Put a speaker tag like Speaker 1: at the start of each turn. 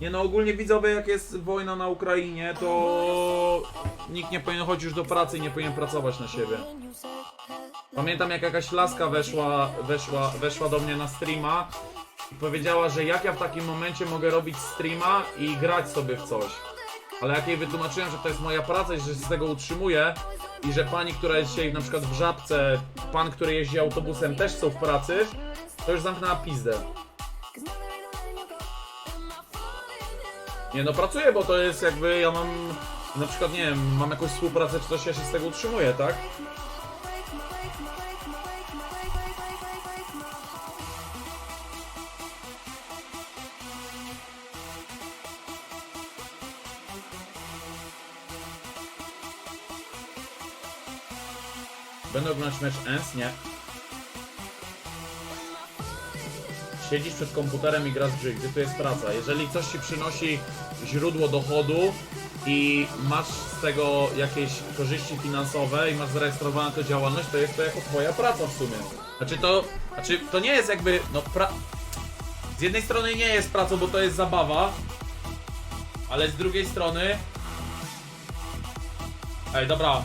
Speaker 1: Nie no, ogólnie widzowie, jak jest wojna na Ukrainie, to nikt nie powinien chodzić już do pracy i nie powinien pracować na siebie. Pamiętam jak jakaś laska weszła, weszła, weszła do mnie na streama i powiedziała, że jak ja w takim momencie mogę robić streama i grać sobie w coś. Ale jak jej wytłumaczyłem, że to jest moja praca i że się z tego utrzymuję i że pani, która jest dzisiaj na przykład w Żabce, pan, który jeździ autobusem też są w pracy, to już zamknęła pizdę. Nie no, pracuję, bo to jest jakby, ja mam na przykład, nie wiem, mam jakąś współpracę czy coś, ja się z tego utrzymuję, tak? Będę oglądać mecz ENS? Nie. Siedzisz przed komputerem i grasz w gry, gdzie tu jest praca. Jeżeli coś ci przynosi źródło dochodu i masz z tego jakieś korzyści finansowe i masz zarejestrowaną tę działalność, to jest to jako twoja praca w sumie. Znaczy to, znaczy to nie jest jakby, no pra... Z jednej strony nie jest pracą, bo to jest zabawa, ale z drugiej strony... Ej, dobra,